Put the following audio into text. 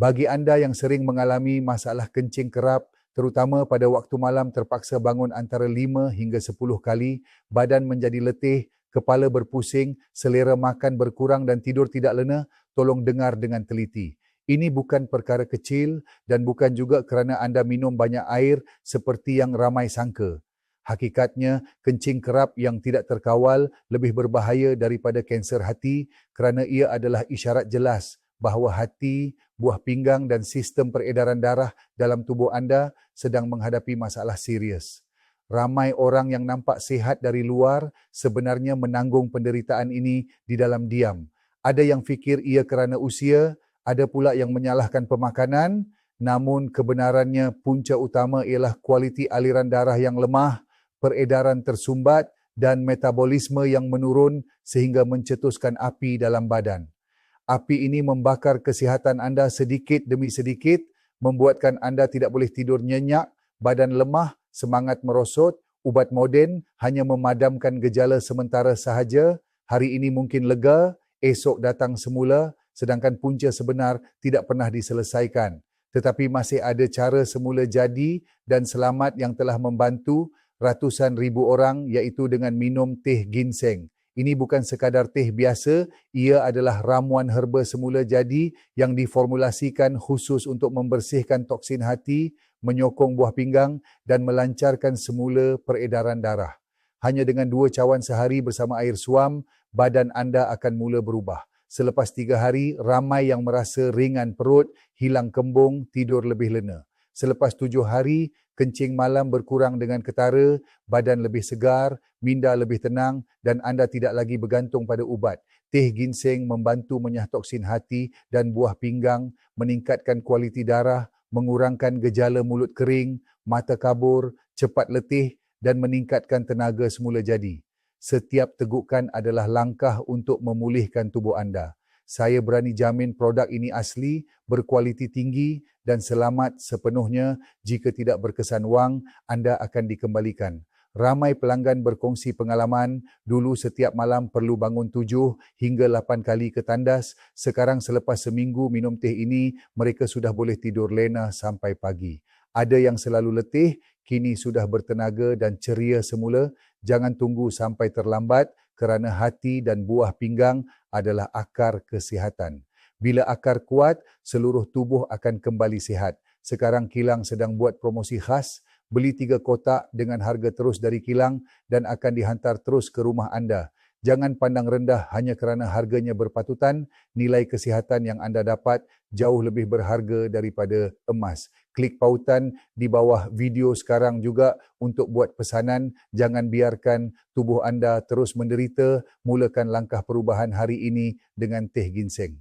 Bagi anda yang sering mengalami masalah kencing kerap, terutama pada waktu malam terpaksa bangun antara 5 hingga 10 kali, badan menjadi letih, kepala berpusing, selera makan berkurang dan tidur tidak lena, tolong dengar dengan teliti. Ini bukan perkara kecil dan bukan juga kerana anda minum banyak air seperti yang ramai sangka. Hakikatnya, kencing kerap yang tidak terkawal lebih berbahaya daripada kanser hati kerana ia adalah isyarat jelas bahawa hati, buah pinggang dan sistem peredaran darah dalam tubuh anda sedang menghadapi masalah serius. Ramai orang yang nampak sihat dari luar sebenarnya menanggung penderitaan ini di dalam diam. Ada yang fikir ia kerana usia, ada pula yang menyalahkan pemakanan, namun kebenarannya punca utama ialah kualiti aliran darah yang lemah, peredaran tersumbat dan metabolisme yang menurun sehingga mencetuskan api dalam badan api ini membakar kesihatan anda sedikit demi sedikit, membuatkan anda tidak boleh tidur nyenyak, badan lemah, semangat merosot, ubat moden hanya memadamkan gejala sementara sahaja, hari ini mungkin lega, esok datang semula, sedangkan punca sebenar tidak pernah diselesaikan. Tetapi masih ada cara semula jadi dan selamat yang telah membantu ratusan ribu orang iaitu dengan minum teh ginseng. Ini bukan sekadar teh biasa, ia adalah ramuan herba semula jadi yang diformulasikan khusus untuk membersihkan toksin hati, menyokong buah pinggang dan melancarkan semula peredaran darah. Hanya dengan dua cawan sehari bersama air suam, badan anda akan mula berubah. Selepas tiga hari, ramai yang merasa ringan perut, hilang kembung, tidur lebih lena. Selepas tujuh hari, kencing malam berkurang dengan ketara, badan lebih segar, minda lebih tenang dan anda tidak lagi bergantung pada ubat. Teh ginseng membantu menyah toksin hati dan buah pinggang, meningkatkan kualiti darah, mengurangkan gejala mulut kering, mata kabur, cepat letih dan meningkatkan tenaga semula jadi. Setiap tegukan adalah langkah untuk memulihkan tubuh anda. Saya berani jamin produk ini asli, berkualiti tinggi dan selamat sepenuhnya. Jika tidak berkesan wang, anda akan dikembalikan. Ramai pelanggan berkongsi pengalaman, dulu setiap malam perlu bangun tujuh hingga lapan kali ke tandas. Sekarang selepas seminggu minum teh ini, mereka sudah boleh tidur lena sampai pagi. Ada yang selalu letih, kini sudah bertenaga dan ceria semula. Jangan tunggu sampai terlambat kerana hati dan buah pinggang adalah akar kesihatan. Bila akar kuat, seluruh tubuh akan kembali sihat. Sekarang Kilang sedang buat promosi khas, beli tiga kotak dengan harga terus dari Kilang dan akan dihantar terus ke rumah anda. Jangan pandang rendah hanya kerana harganya berpatutan, nilai kesihatan yang anda dapat jauh lebih berharga daripada emas. Klik pautan di bawah video sekarang juga untuk buat pesanan. Jangan biarkan tubuh anda terus menderita. Mulakan langkah perubahan hari ini dengan teh ginseng.